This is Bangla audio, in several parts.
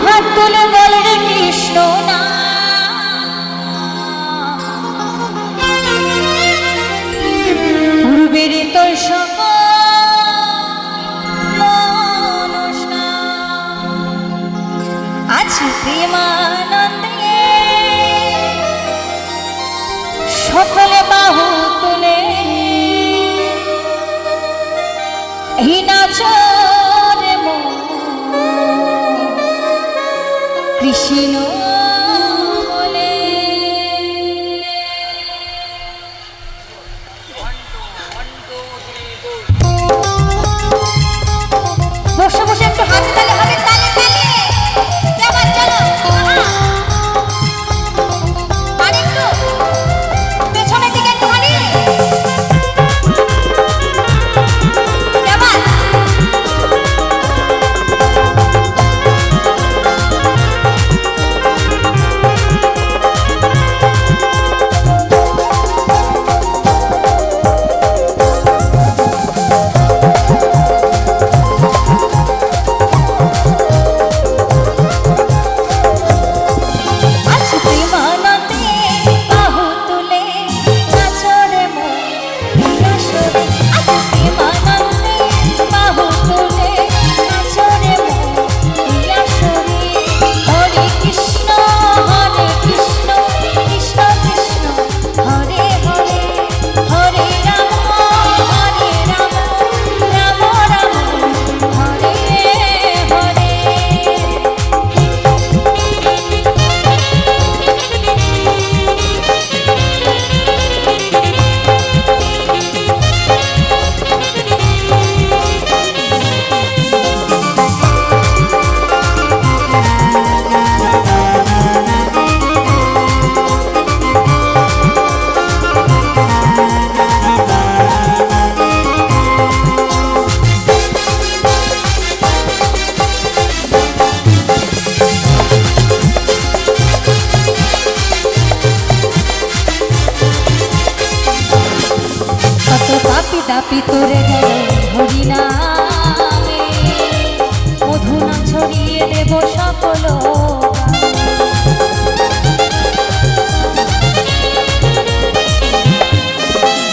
দুহাত তুলে বল কৃষ্ণ না। পূর্বের তোর মনস্কার প্রেমানন্দে। সকলে বাহু তুলে এই পাপি দাপি তোরে গেল হরিনামে। মধুনা ছড়িয়ে দেব সকল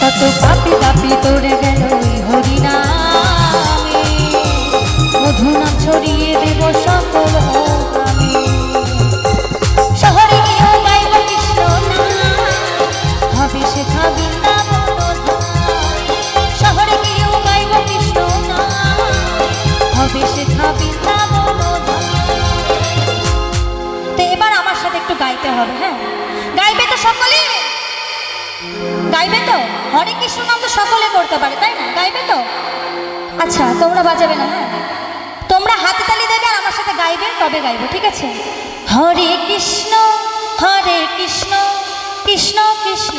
কত পাপি পাপি তোরে হবে হ্যাঁ। গাইবে তো সকলে। গাইবে তো? হরে কৃষ্ণ নাম তো সকলে করতে পারে, তাই না? গাইবে তো? আচ্ছা তোমরা বাজাবে না হ্যাঁ? তোমরা হাতে তালি দেবে আর আমার সাথে গাইবে, তবে গাইবো, ঠিক আছে? হরে কৃষ্ণ হরে কৃষ্ণ কৃষ্ণ কৃষ্ণ,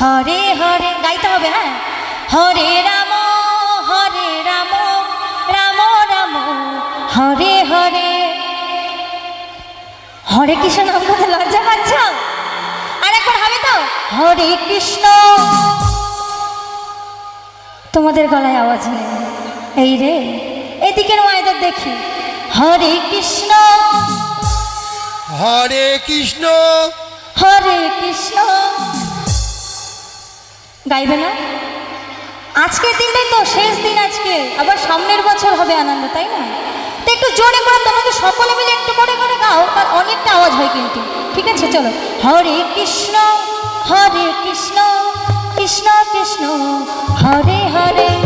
হরে হরে, গাইতে হবে হ্যাঁ? হরে রাম হরে রাম রাম রাম, হরে হরে হরে কৃষ্ণ নাম করতে লজ্জা পাচ্ছ? আরেকবার হবে তো? হরে কৃষ্ণ। তোমাদের গলায় আওয়াজ নেই। এই রে এদিকের মায়েদের দেখি। হরে কৃষ্ণ। হরে কৃষ্ণ। হরে কৃষ্ণ। গাইবে না? আজকের দিনটাই তো শেষ দিন আজকে। আবার সামনের বছর হবে আনন্দ তাই না? তো একটু জোরে করে তোমাকে সকলে মিলে একটু করে অনেকটা আওয়াজ হয় কিন্তু। ঠিক আছে, চলো। হরে কৃষ্ণ হরে কৃষ্ণ কৃষ্ণ কৃষ্ণ, হরে হরে।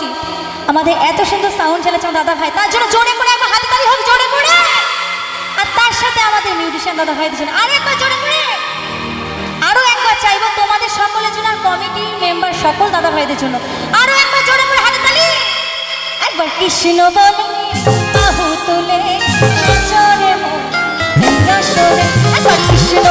শুরুতেই আমাদের এত সুন্দর সাউন্ড চালাচ্ছে আমার দাদা ভাই তার জন্য জোরে করে একবার হাততালি হোক, জোরে করে। আর তার সাথে আমাদের মিউজিশিয়ান দাদা ভাইদের জন্য আরও একবার জোরে করে। আরও একবার চাইব তোমাদের সকলের জন্য আর কমিটি মেম্বার সকল দাদা ভাইদের জন্য। আরও একবার জোরে করে হাততালি একবার কৃষ্ণ বলে বাহু তুলে রসরে। একবার